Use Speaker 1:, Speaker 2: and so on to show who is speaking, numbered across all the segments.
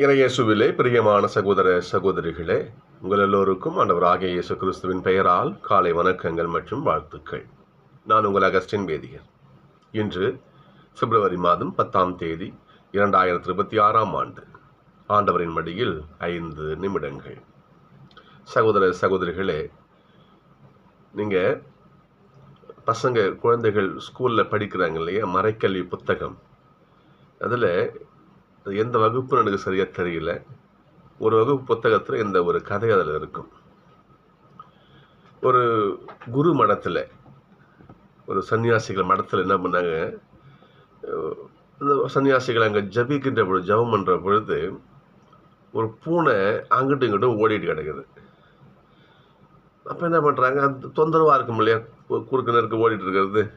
Speaker 1: இறையேசுவிலே பிரியமான சகோதர சகோதரிகளே உங்கள் எல்லோருக்கும் ஆண்டவராகிய இயேசு கிறிஸ்துவின் பெயரால் காலை வணக்கங்கள் மற்றும் வாழ்த்துக்கள். நான் உங்கள் அகஸ்டின் வேதியர் இன்று பிப்ரவரி மாதம் பத்தாம் தேதி இரண்டாயிரத்தி இருபத்தி ஆறாம் ஆண்டு. ஆண்டவரின் மடியில் ஐந்து நிமிடங்கள். சகோதர சகோதரிகளே நீங்கள் பசங்க குழந்தைகள் ஸ்கூலில் படிக்கிறாங்க இல்லையா? மறைக்கல்வி புத்தகம். அதில் அது எந்த வகுப்புன்னு எனக்கு சரியாக தெரியல. ஒரு வகுப்பு புத்தகத்தில் இந்த ஒரு கதை அதில் இருக்கும். ஒரு குரு மடத்தில் ஒரு சன்னியாசிகள் மடத்தில் என்ன பண்ணாங்க? இந்த சன்னியாசிகள் அங்கே ஜபிக்கின்ற பொழுது ஜபம் பண்ணுற பொழுது ஒரு பூனை அங்கிட்டும் இங்கிட்டும் ஓடிட்டு கிடக்குது. அப்போ என்ன பண்ணுறாங்க அந்த தொந்தரவாக இருக்கும் இல்லையா? கு- குறுக்கு நெருக்கு ஓடிட்டு இருக்கிறது.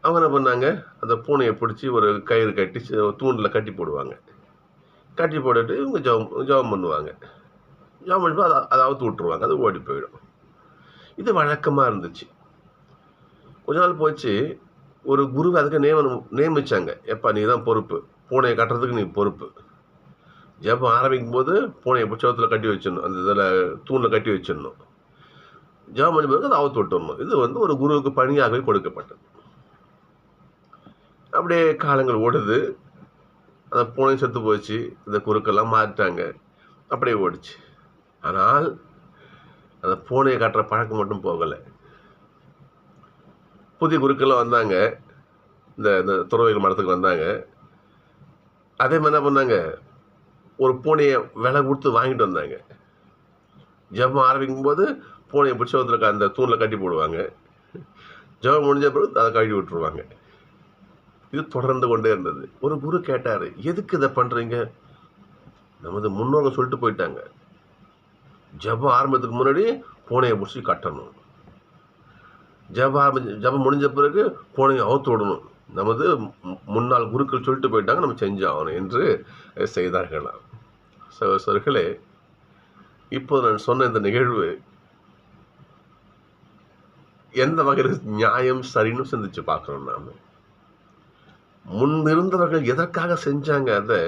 Speaker 1: அவங்க என்ன பண்ணாங்க? அந்த பூனையை பிடிச்சி ஒரு கயிறு கட்டி தூண்டில் கட்டி போடுவாங்க. கட்டி போட்டுட்டு இவங்க ஜபம் ஜபம் பண்ணுவாங்க. ஜபம் பண்ணி அதை அதை அவுத்து விட்ருவாங்க அது ஓடி போயிடும். இது வழக்கமாக இருந்துச்சு. கொஞ்ச நாள் போச்சு. ஒரு குரு அதுக்கு நியமனம் நியமித்தாங்க எப்பா நீ தான் பொறுப்பு. பூனையை கட்டுறதுக்கு நீ பொறுப்பு. ஜபம் ஆரம்பிக்கும் போது பூனையை புச்சகத்தில் கட்டி வச்சிடணும். அந்த இதில் தூணில் கட்டி வச்சிடணும். ஜபம் பண்ணி பிறகு அதை அவுத்து விட்டுடணும். இது வந்து ஒரு குருவுக்கு பணியாகவே கொடுக்கப்பட்டது. அப்படியே காலங்கள் ஓடுது. அந்த பூனை செத்து போச்சு. இந்த குறுக்கெல்லாம் மாறிட்டாங்க. அப்படியே ஓடிச்சு. ஆனால் அந்த பூனையை காட்டுற பழக்கம் மட்டும் போகலை. புதிய குருக்கெல்லாம் வந்தாங்க. இந்த இந்த துறவைகள் மரத்துக்கு வந்தாங்க. அதே மாதிரி என்ன பண்ணாங்க? ஒரு பூனையை விலை கொடுத்து வாங்கிட்டு வந்தாங்க. ஜபம் ஆரம்பிக்கும் போது பூனையை புட்சவத்தில் அந்த தூணில் கட்டி போடுவாங்க. ஜபம் முடிஞ்ச பிறகு அதை கழுவி விட்டுருவாங்க. இது தொடர்ந்து கொண்டே இருந்தது. ஒரு குரு கேட்டார் எதுக்கு இதை பண்ணுறீங்க நமது முன்னோர்கள் சொல்லிட்டு போயிட்டாங்க. ஜபம் ஆரம்பத்துக்கு முன்னாடி பூனையை பிடிச்சி கட்டணும். ஜபம் ஆரம்பி ஜபம் முடிஞ்ச பிறகு பூனையை அவுத்து விடணும். நமது முன்னாள் குருக்கள் சொல்லிட்டு போயிட்டாங்க நம்ம செஞ்சாகணும் என்று செய்தார்களாம். சகோதரர்களே இப்போ நான் சொன்ன இந்த நிகழ்வு எந்த வகையில் நியாயம் சரின்னு சிந்திச்சு பார்க்குறோம் நாம. முன்னிருந்தவர்கள் எதற்காக செஞ்சாங்க அதை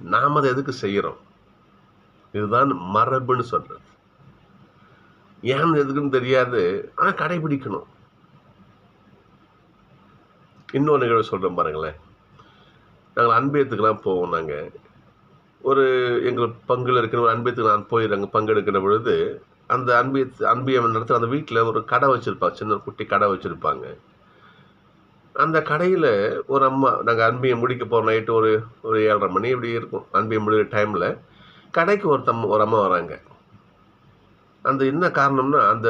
Speaker 1: நாம் அதை எதுக்கு செய்கிறோம்? இதுதான் மரபுன்னு சொல்றது. ஏன் எதுக்குன்னு தெரியாது. ஆனால் கடைபிடிக்கணும். இன்னொரு நிகழ்வு சொல்கிறேன் பாருங்களேன். நாங்கள் அன்பேத்துக்கெல்லாம் போவோம் நாங்கள் ஒரு எங்கள் பங்கில் இருக்கிற ஒரு அன்பியத்துக்கு நான் போயிடுறாங்க பங்கெடுக்கிற பொழுது அந்த அன்பிய அன்பியம் நடத்துகிற அந்த வீட்டில் ஒரு கடை வச்சுருப்பாங்க. சின்ன குட்டி கடை வச்சுருப்பாங்க. அந்த கடையில் ஒரு அம்மா நாங்கள் அன்பியை முடிக்க போகிற நைட்டு ஒரு ஒரு ஏழரை மணி இப்படி இருக்கும். அன்பியை முடிகிற டைமில் கடைக்கு ஒருத்தம் ஒரு அம்மா வராங்க. அந்த என்ன காரணம்னா அந்த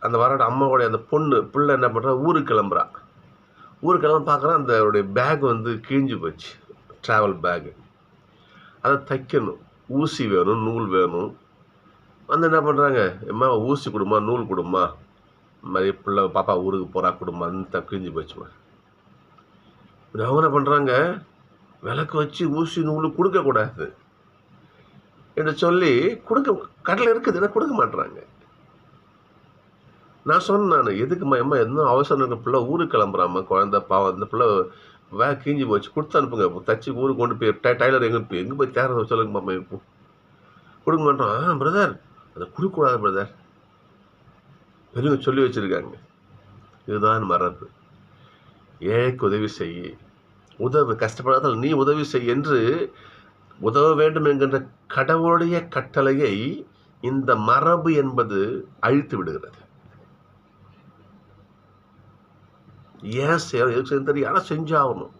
Speaker 1: அந்த வரோட அம்மாவோடைய அந்த பொண்ணு பிள்ளை என்ன பண்ணுறா ஊருக்கு கிளம்புறா. ஊருக்கு கிளம்ப பார்க்குறா அந்த அவருடைய பேக் வந்து கிழிஞ்சு போச்சு. ட்ராவல் பேகு அதை தைக்கணும். ஊசி வேணும் நூல் வேணும். வந்து என்ன பண்ணுறாங்க அம்மா ஊசி கொடுமா நூல் கொடுமா? மாதிரி பிள்ளை பாப்பா ஊருக்கு போகிறா குடும்பம்னு அந்த கிழிஞ்சு போச்சுமா இப்படி அவங்க என்ன பண்ணுறாங்க விளக்கு வச்சு ஊசி நூல் கொடுக்கக்கூடாது என்று சொல்லி கொடுக்க கடலை இருக்குது கொடுக்க மாட்றாங்க. நான் சொன்னேன் நான் எதுக்கும்மா அம்மா என்ன அவசரம் இருக்க? பிள்ளை ஊருக்கு கிளம்புறாம்மா குழந்தை பாவம் அந்த பிள்ளை வே கீஞ்சி போச்சு கொடுத்து அனுப்புங்க. தச்சு ஊருக்கு கொண்டு போய் டை டைலர் எங்கே போய் எங்கே போய் தேர சொல்லுங்க மாமா இப்போ. கொடுக்க மாட்டோம் ஆ பிரதர் அதை கொடுக்கக்கூடாது பிரதர் பெரியவங்க சொல்லி வச்சுருக்காங்க. இதுதான் மரபு. ஏழைக்கு உதவி செய். உதவு கஷ்டப்படாதால் நீ உதவி செய் என்று உதவ வேண்டும் என்கின்ற கடவுளுடைய கட்டளையை இந்த மரபு என்பது அழித்து விடுகிறது. ஏன் செய்ய எதுக்கு தெரியும் ஆனால் செஞ்சாகணும்.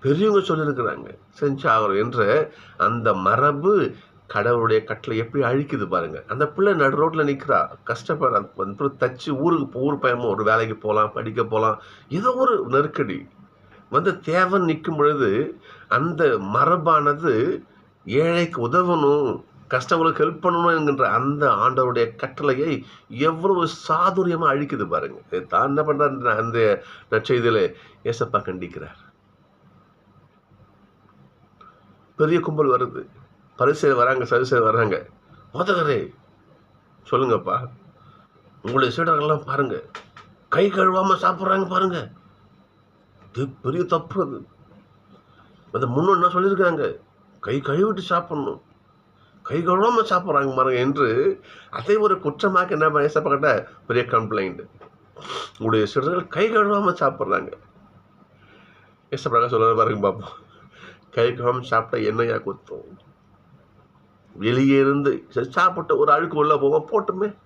Speaker 1: பெரியவங்க சொல்லியிருக்கிறாங்க செஞ்சாகணும் என்ற அந்த மரபு கடவுளுடைய கட்டளை எப்படி அழிக்குது பாருங்க. அந்த பிள்ளை நடு ரோட்டில் நிற்கிறா கஷ்டப்படுற. தச்சு ஊருக்கு ஊர் பயமும் ஒரு வேலைக்கு போகலாம் படிக்க போகலாம் ஏதோ ஒரு நெருக்கடி. வந்து தேவன் நிற்கும் பொழுது அந்த மரபானது ஏழைக்கு உதவணும் கஷ்டங்களுக்கு ஹெல்ப் பண்ணணும் என்கின்ற அந்த ஆண்டவருடைய கட்டளையை எவ்வளவு சாதுரியமாக அழிக்குது பாருங்க. தான் என்ன பண்ணுறாரு அந்த நற்செய்தியில் ஏசப்பா கண்டிக்கிறார். பெரிய கும்பல் வருது. பரிசையில் வராங்க சரிசையில் வராங்க. போதகரே சொல்லுங்கப்பா. உங்களுடைய சீடர்கள்லாம் பாருங்கள் கை கழுவாமல் சாப்பிட்றாங்க பாருங்கள் இது பெரிய தப்பு அது. அந்த என்ன சொல்லியிருக்காங்க? கை கழுவிட்டு சாப்பிட்ணும். கை கழுவாமல் சாப்பிட்றாங்க பாருங்க என்று அதை ஒரு குற்றமாக என்ன பேசப்பட்ட பெரிய கம்ப்ளைண்ட் உங்களுடைய சிறுவர்கள் கை கழுவாமல் சாப்பிட்றாங்க. ஏசப்படாங்க சொல்ல பாருங்க பார்ப்போம் கை கழுவாமல் சாப்பிட்டா என்னையா குத்தம்? வெளியே இருந்து சரி சாப்பிட்டு ஒரு அழுக்கு உள்ளே போவோம் போட்டுமே.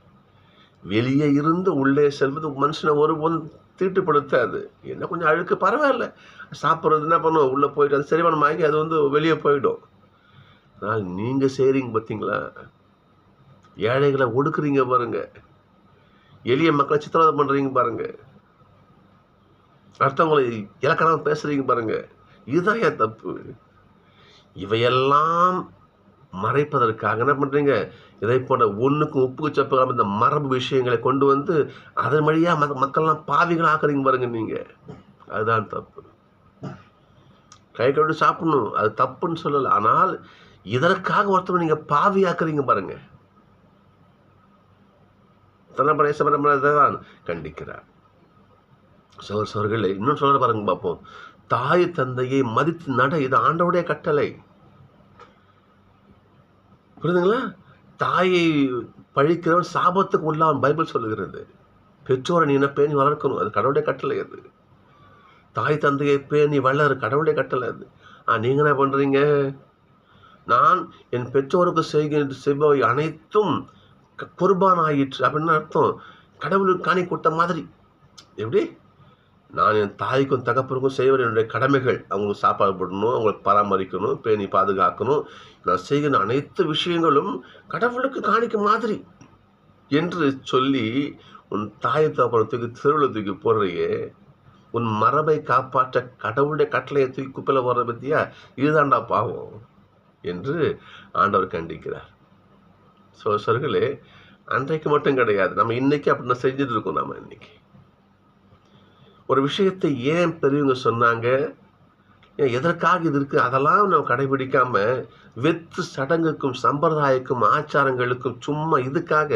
Speaker 1: வெளியே இருந்து உள்ளே செல்வது மனுஷனை ஒருபோதும் தீட்டுப்படுத்தாது. என்ன கொஞ்சம் அழுக்கு பரவாயில்ல. சாப்பிட்றது என்ன பண்ணுவோம் உள்ளே போயிட்டு அது செரிமானம் ஆகி அது வந்து வெளியே போயிடும். ஆனால் நீங்கள் செய்கிறீங்க பார்த்தீங்களா? ஏழைகளை ஒடுக்குறீங்க பாருங்க. எளிய மக்களை சித்திரவதை பண்ணுறீங்க பாருங்க. அடுத்தவங்களை இலக்கணம் பேசுகிறீங்க பாருங்க. இதுதான் ஏன் தப்பு. இவையெல்லாம் மறைப்பதற்காக என்ன பண்ணுறீங்க இதை போன்ற ஒன்றுக்கும் உப்புக்கு சப்பு இந்த மரபு விஷயங்களை கொண்டு வந்து அதன் வழியாக மக் மக்கள்லாம் பாவிகள் ஆக்குறீங்க பாருங்க நீங்கள் அதுதான் தப்பு. கை கழுவி சாப்பிடணும். அது தப்புன்னு சொல்லலை. ஆனால் இதற்காக ஒருத்தர் நீங்கள் பாவி ஆக்குறீங்க பாருங்க. தான் கண்டிக்கிறார். சோர் சோர்களே இன்னும் சொல்கிற பாருங்க பார்ப்போம். தாய் தந்தையை மதித்து நட இது ஆண்டவுடைய கட்டளை. புரியுதுங்களா? தாயை பழிக்கிறவன் சாபத்துக்கு உள்ளான் பைபிள் சொல்லுகிறது. பெற்றோரை நீ என்ன பேணி வளர்க்கணும்? அது கடவுளுடைய கட்டளை அது. தாய் தந்தையை பேணி வளர் கடவுளுடைய கட்டளை அது. ஆ நீங்கள் என்ன பண்ணுறீங்க நான் என் பெற்றோருக்கு செய்கின்ற செய்பவை அனைத்தும் குர்பான் ஆயிற்று. அப்படின்னு அர்த்தம். கடவுளுக்கு காணி கொடுத்த மாதிரி. எப்படி? நான் என் தாய்க்கும் தகப்பனுக்கும் செய்வது என்னுடைய கடமைகள். அவங்களுக்கு சாப்பாடு போடணும் அவங்களை பராமரிக்கணும் பேணி பாதுகாக்கணும். நான் செய்கிற அனைத்து விஷயங்களும் கடவுளுக்கு காணிக்க மாதிரி. என்று சொல்லி உன் தாய் தகப்பனத்துக்கு திருவிழா தூக்கி போடுறையே. உன் மரபை காப்பாற்ற கடவுளுடைய கட்டளையை தூக்கி குப்பையில் போடுற பற்றியா இதுதான்டா பாவம் என்று ஆண்டவர் கண்டிக்கிறார். ஸோ சொல்களே அன்றைக்கு மட்டும் கிடையாது. நம்ம இன்றைக்கி அப்படி செஞ்சுட்டு இருக்கோம் நம்ம இன்றைக்கி ஒரு விஷயத்தை ஏன் பெரியவங்க சொன்னாங்க? ஏன் எதற்காக இது இருக்குது அதெல்லாம் நம்ம கடைபிடிக்காமல் வெத்து சடங்குக்கும் சம்பிரதாயக்கும் ஆச்சாரங்களுக்கும் சும்மா இதுக்காக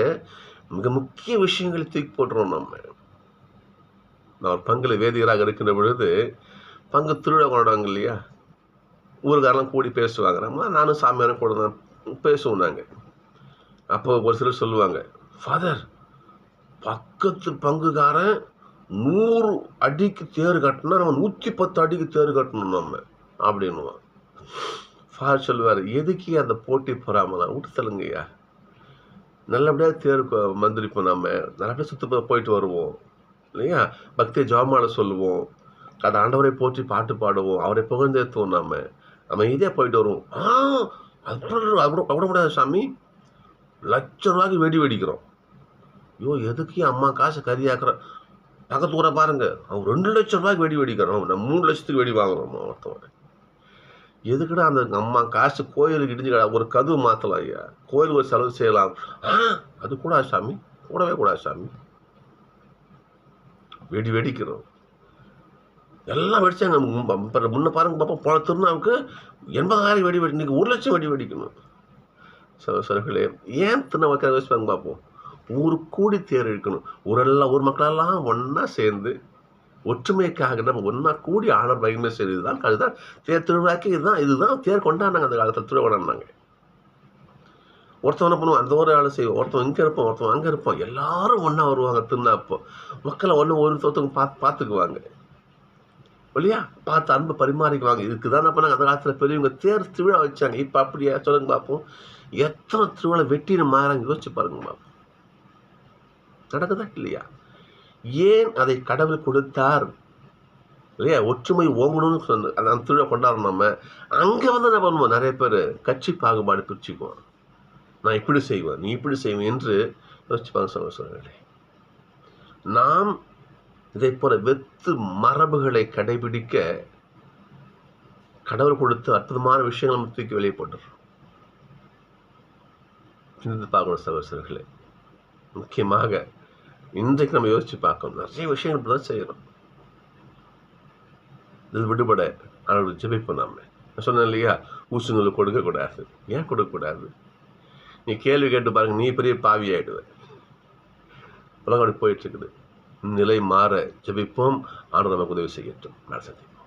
Speaker 1: மிக முக்கிய விஷயங்களை தூக்கி போடுறோம் நம்ம. நான் ஒரு வேதியராக இருக்கின்ற பொழுது பங்கு திருவிழா கொண்டாடுவாங்க இல்லையா? ஊருக்காரெல்லாம் கூடி பேசுவாங்க. நம்ம நானும் சாமியாரும் கூட தான் பேசுவோம் நாங்கள் அப்போ ஒரு சிலர் சொல்லுவாங்க ஃபாதர் பக்கத்து பங்குக்காரன் நூறு அடிக்கு தேர் கட்டினா நம்ம நூற்றி பத்து அடிக்கு தேர் கட்டணும் நம்ம அப்படின்னுவான். ஃபார் சொல்வார் எதுக்கு அந்த போட்டி பொறாமலாம் விட்டு தள்ளுங்கய்யா நல்லபடியாக தேர் மந்திரிப்போம் நம்ம நல்லபடியாக சுற்றி போயிட்டு வருவோம். இல்லையா? பக்தி ஜாமால சொல்லுவோம். அது ஆண்டவரை போற்றி பாட்டு பாடுவோம். அவரை புகழ்ந்தேத்துவோம் நாம. நம்ம இதே போயிட்டு வருவோம். ஆ அப்புறம் அப்படி முடியாது சாமி லட்ச ரூபாய்க்கு வெடி வெடிக்கிறோம். ஐயோ எதுக்கு அம்மா காசு கறியாக்குறேன் பக்கத்து ஊரை பாருங்க. அவன் ரெண்டு லட்சம் ரூபாய்க்கு வெடி வெடிக்கிறோம் நம்ம மூணு லட்சத்துக்கு வெடி வாங்குறோம் ஒருத்தவன். எதுக்குடா அந்த அம்மா காசு கோயிலுக்கு இடிஞ்சு ஒரு கதவு மாற்றலாம் ஐயா. கோயில் ஒரு செலவு செய்யலாம். ஆ அது கூடாது சாமி? கூடவே கூடாது சாமி. வெடி வெடிக்கிறோம். எல்லாம் வெடிச்சாங்க. முன்ன பாருங்க பார்ப்போம் போன திருநாவுக்கு எண்பதாயிரம் வெடி வெடி இன்னைக்கு ஒரு லட்சம் வெடி வெடிக்கணும். சகோதரர்களே ஏன் திருநாவுக்கு வச்சுப்பாங்க பார்ப்போம் ஊர் கூடி தேர் இழுக்கணும் ஊரெல்லாம் ஊர் மக்களெல்லாம் ஒன்றா சேர்ந்து ஒற்றுமைக்காக நம்ம ஒன்றா கூடி ஆனர் மகிமை செய்து தான் அதுதான் தேர் திருவிழாக்கு இதுதான் இதுதான் தேர் கொண்டாடினாங்க அந்த காலத்தில் திருவிழா கொண்டாடினாங்க என்ன பண்ணுவோம் அந்த ஒரு ஆளை செய்வோம் ஒருத்தன் இங்கே இருப்போம் ஒருத்தன் அங்கே இருப்போம் எல்லாரும் ஒன்றா வருவாங்க திருநாப்போ. மக்களை ஒன்று ஒருத்தவங்க பார்த்து பார்த்துக்குவாங்க இல்லையா பார்த்து அன்பு பரிமாறிக்குவாங்க. இதுக்கு தான் என்ன பண்ணாங்க அந்த காலத்தில் பெரியவங்க தேர் திருவிழா வச்சாங்க. இப்போ அப்படியா? சொல்லுங்க பார்ப்போம் எத்தனை திருவிழா வெட்டின்னு மாறாங்க யோசிச்சு பாருங்க பார்ப்போம் நடக்குதா இல்லையா? ஏன் அதை கடவுள் கொடுத்தார்? இல்லையா? ஒற்றுமை ஓங்கணும்னு சொன்ன அந்த திருவிழா கொண்டாடுறோம் நம்ம. அங்கே வந்து என்ன பண்ணுவோம்? நிறைய பேர் கட்சி பாகுபாடு பிரிச்சுக்குவோம். நான் இப்படி செய்வேன் நீ இப்படி செய்வேன் என்று யோசிச்சுப்பாங்க சொல்ல சொல்லுங்களே நாம் இதை போல வெத்து மரபுகளை கடைபிடிக்க கடவுள் கொடுத்த அற்புதமான விஷயங்கள் நம்ம தூக்கி வெளியே போட்டுறோம். சிந்தித்து பார்க்கணும் சகோசர்களே முக்கியமாக இன்றைக்கு நம்ம யோசிச்சு பார்க்கணும். நிறைய விஷயங்கள் இப்படி தான் செய்கிறோம் இது விடுபட அவர்கள் ஜெபிப்போம் நாம. நான் சொன்னேன் இல்லையா? ஊசுங்களை கொடுக்கக்கூடாது. ஏன் கொடுக்கக்கூடாது? நீ கேள்வி கேட்டு பாருங்க நீ பெரிய பாவி ஆயிடுவ. உலகம் அப்படி போயிட்டு இருக்குது. நிலை மாற ஜெபிப்போம். ஆனால் நமக்கு உதவி செய்யட்டும். நான் சந்திப்போம்